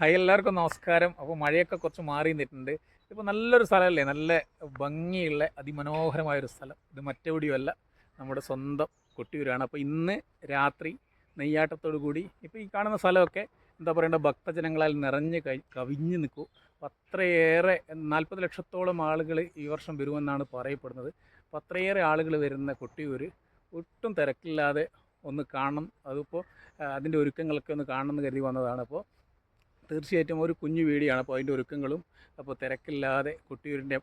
Hi എല്ലാവർക്കും നമസ്കാരം. അപ്പോൾ മഴയൊക്കെ കുറച്ച് മാറി നിന്നിട്ടുണ്ട്. ഇപ്പോൾ നല്ലൊരു സ്ഥലമല്ലേ? നല്ല ഭംഗിയുള്ള അതിമനോഹരമായൊരു സ്ഥലം. ഇത് മറ്റെവിടെയുമല്ല നമ്മുടെ സ്വന്തം കൊട്ടിയൂരാണ്. അപ്പോൾ ഇന്ന് രാത്രി നെയ്യാട്ടത്തോടു കൂടി ഇപ്പോൾ ഈ കാണുന്ന സ്ഥലമൊക്കെ എന്താ പറയേണ്ട? ഭക്തജനങ്ങളാൽ നിറഞ്ഞ് കവിഞ്ഞ് നിൽക്കൂ. അത്രയേറെ നാൽപ്പത് ലക്ഷത്തോളം ആളുകൾ ഈ വർഷം വരുമെന്നാണ് പറയപ്പെടുന്നത്. അപ്പോൾ അത്രയേറെ ആളുകൾ വരുന്ന കൊട്ടിയൂർ ഒട്ടും തിരക്കില്ലാതെ ഒന്ന് കാണണം. അതിപ്പോൾ അതിന്റെ ഒരുക്കങ്ങളൊക്കെ ഒന്ന് കാണണം എന്ന് കരുതി വന്നതാണ്. അപ്പോൾ തീർച്ചയായിട്ടും ഒരു കുഞ്ഞു വീടിയാണ് അപ്പോൾ അതിന്റെ ഒരുക്കങ്ങളും അപ്പോൾ തിരക്കില്ലാതെ കൊട്ടിയൂരിന്റെ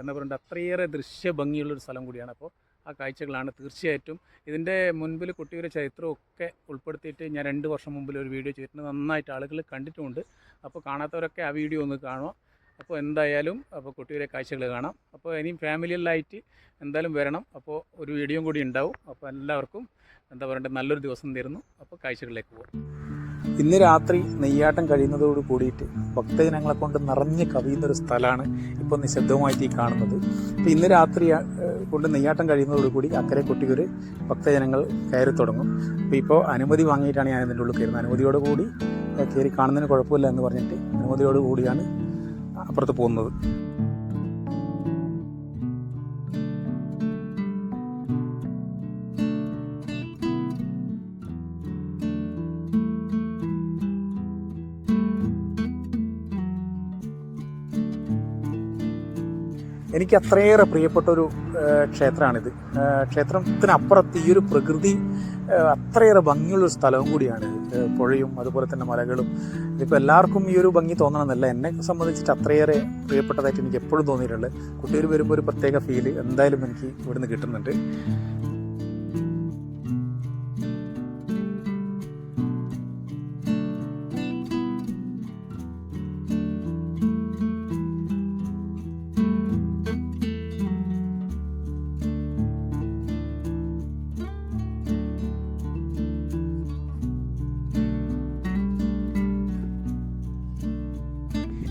എന്താ പറയുക അത്രയേറെ ദൃശ്യ ഭംഗിയുള്ളൊരു സ്ഥലം കൂടിയാണ് അപ്പോൾ ആ കാഴ്ചകളാണ് തീർച്ചയായിട്ടും. ഇതിന്റെ മുൻപിൽ കുട്ടിയുടെ ചരിത്രമൊക്കെ ഉൾപ്പെടുത്തിയിട്ട് ഞാൻ രണ്ട് വർഷം മുമ്പിൽ ഒരു വീഡിയോ ചെയ്തിട്ടുണ്ട്. നന്നായിട്ട് ആളുകൾ കണ്ടിട്ടുമുണ്ട് അപ്പോൾ കാണാത്തവരൊക്കെ ആ വീഡിയോ ഒന്ന് കാണുക. അപ്പോൾ എന്തായാലും അപ്പോൾ കുട്ടിയുടെ കാഴ്ചകൾ കാണാം. അപ്പോൾ ഇനിയും ഫാമിലിയിലായിട്ട് എന്തായാലും വരണം. അപ്പോൾ ഒരു വീഡിയോ കൂടി ഉണ്ടാവും. അപ്പോൾ എല്ലാവർക്കും എന്താ പറയണ്ടത് നല്ലൊരു ദിവസം തരുന്നു. അപ്പോൾ കാഴ്ചകളിലേക്ക് പോകും ഇന്ന് രാത്രി നെയ്യാട്ടം കഴിയുന്നതോട് കൂടിയിട്ട് ഭക്തജനങ്ങളെ കൊണ്ട് നിറഞ്ഞ് കവിയുന്ന ഒരു സ്ഥലമാണ് ഇപ്പോൾ നിശബ്ദമായിട്ട് ഈ കാണുന്നത്. അപ്പോൾ ഇന്ന് രാത്രി കൊണ്ട് നെയ്യാട്ടം കഴിയുന്നതോടുകൂടി അക്കരെ കൊട്ടിയൂർ ഭക്തജനങ്ങൾ കയറി തുടങ്ങും. അപ്പോൾ ഇപ്പോൾ അനുമതി വാങ്ങിയിട്ടാണ് ഞാൻ ഇതിന്റെ ഉള്ളിൽ കയറുന്നത്. അനുമതിയോട് കൂടി ഏഹ്, കയറി കാണുന്നതിന് കുഴപ്പമില്ല എന്ന് പറഞ്ഞിട്ട് അനുമതിയോട് കൂടിയാണ് അപ്പുറത്ത് പോകുന്നത്. എനിക്ക് അത്രയേറെ പ്രിയപ്പെട്ട ഒരു ക്ഷേത്രമാണിത് ക്ഷേത്രത്തിനപ്പുറത്ത് ഈ ഒരു പ്രകൃതി അത്രയേറെ ഭംഗിയുള്ളൊരു സ്ഥലവും കൂടിയാണ്. പുഴയും അതുപോലെ തന്നെ മലകളും. ഇതിപ്പോൾ എല്ലാവർക്കും ഈ ഒരു ഭംഗി തോന്നണമെന്നല്ല. എന്നെ സംബന്ധിച്ചിട്ട് അത്രയേറെ പ്രിയപ്പെട്ടതായിട്ട് എനിക്ക് എപ്പോഴും തോന്നിയിട്ടുണ്ട് കുട്ടികൾ വരുമ്പോൾ ഒരു പ്രത്യേക ഫീൽ എന്തായാലും എനിക്ക് ഇവിടുന്ന് കിട്ടുന്നുണ്ട്.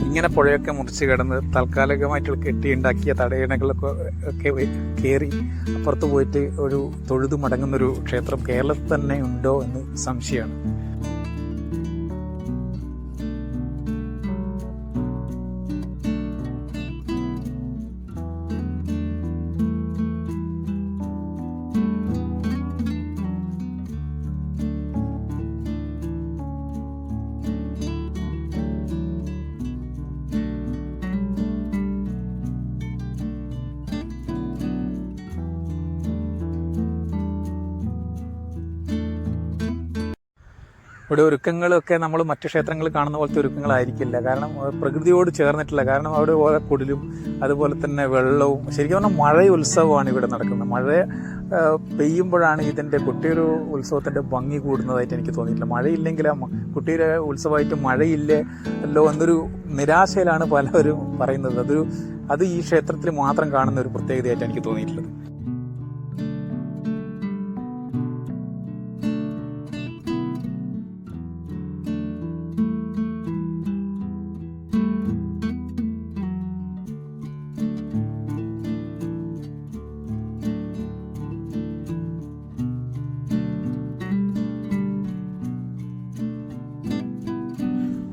ഇങ്ങനെ പുഴയൊക്കെ മുറിച്ച് കിടന്ന് താൽക്കാലികമായിട്ട് കെട്ടിയുണ്ടാക്കിയ തടയണകളൊക്കെ ഒക്കെ കയറി അപ്പുറത്ത് പോയിട്ട് ഒരു തൊഴുതു മടങ്ങുന്നൊരു ക്ഷേത്രം കേരളത്തിൽ തന്നെ ഉണ്ടോ എന്ന് സംശയമാണ്. ഇവിടെ ഒരുക്കങ്ങളൊക്കെ നമ്മൾ മറ്റു ക്ഷേത്രങ്ങളിൽ കാണുന്ന പോലത്തെ ഒരുക്കങ്ങളായിരിക്കില്ല. കാരണം പ്രകൃതിയോട് ചേർന്നിട്ടില്ല. കാരണം അവിടെ ഓരോ കുടിലും അതുപോലെ തന്നെ വെള്ളവും ശരിക്കും പറഞ്ഞാൽ മഴ ഉത്സവമാണ് ഇവിടെ നടക്കുന്നത്. മഴ പെയ്യുമ്പോഴാണ് ഇതിന്റെ കുട്ടിയൊരു ഉത്സവത്തിന്റെ ഭംഗി കൂടുന്നതായിട്ട് എനിക്ക് തോന്നിയിട്ടില്ല. മഴയില്ലെങ്കിൽ ആ കുട്ടിയുടെ ഉത്സവമായിട്ട് മഴയില്ലല്ലോ എന്നൊരു നിരാശയിലാണ് പലരും പറയുന്നത്. അതൊരു അത് ഈ ക്ഷേത്രത്തിൽ മാത്രം കാണുന്ന ഒരു പ്രത്യേകതയായിട്ട് എനിക്ക് തോന്നിയിട്ടുള്ളത്.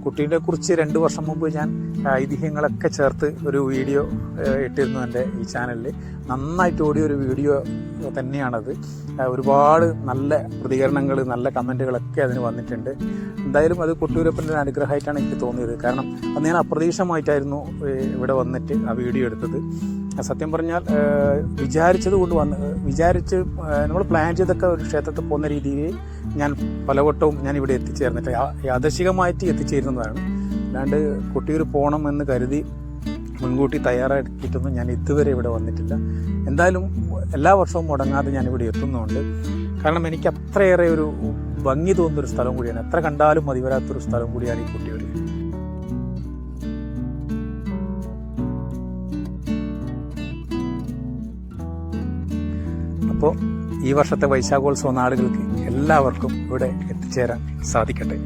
കുട്ടീനെ കുറിച്ച് രണ്ട് വർഷം മുമ്പ് ഞാൻ ഐതിഹ്യങ്ങളൊക്കെ ചേർത്ത് ഒരു വീഡിയോ ഇട്ടിരുന്നു എന്റെ ഈ ചാനലിൽ നന്നായിട്ട് ഓടിയ ഒരു വീഡിയോ തന്നെയാണത്. ഒരുപാട് നല്ല പ്രതികരണങ്ങൾ നല്ല കമന്റുകളൊക്കെ അതിന് വന്നിട്ടുണ്ട്. എന്തായാലും അത് കൊട്ടൂരപ്പന്റെ ഒരു അനുഗ്രഹമായിട്ടാണ് എനിക്ക് തോന്നിയത്. കാരണം അന്ന് ഞാൻ അപ്രതീക്ഷിതമായിട്ടായിരുന്നു ഇവിടെ വന്നിട്ട് ആ വീഡിയോ എടുത്തത്. സത്യം പറഞ്ഞാൽ വിചാരിച്ചത് കൊണ്ട് വന്ന് വിചാരിച്ച് നമ്മൾ പ്ലാൻ ചെയ്തൊക്കെ ഒരു ക്ഷേത്രത്തിൽ പോകുന്ന രീതിയിൽ ഞാൻ പലവട്ടവും ഞാൻ ഇവിടെ എത്തിച്ചേർന്നിട്ട് യാദശികമായിട്ട് എത്തിച്ചേരുന്നതാണ്. അല്ലാണ്ട് കൊട്ടിയൂർ പോകണം എന്ന് കരുതി മുൻകൂട്ടി തയ്യാറാക്കിയിട്ടൊന്നും ഞാൻ ഇതുവരെ ഇവിടെ വന്നിട്ടില്ല. എന്തായാലും എല്ലാ വർഷവും മുടങ്ങാതെ ഞാൻ ഇവിടെ എത്തുന്നുണ്ട്. കാരണം എനിക്ക് അത്രയേറെ ഒരു ഭംഗി തോന്നുന്നൊരു സ്ഥലം കൂടിയാണ്. എത്ര കണ്ടാലും മതി വരാത്തൊരു സ്ഥലം കൂടിയാണ് ഈ കൊട്ടിയൂർ അപ്പോൾ ഈ വർഷത്തെ വൈശാഖോത്സവ നാളുകൾക്ക് എല്ലാവർക്കും ഇവിടെ എത്തിച്ചേരാൻ സാധിക്കട്ടെ.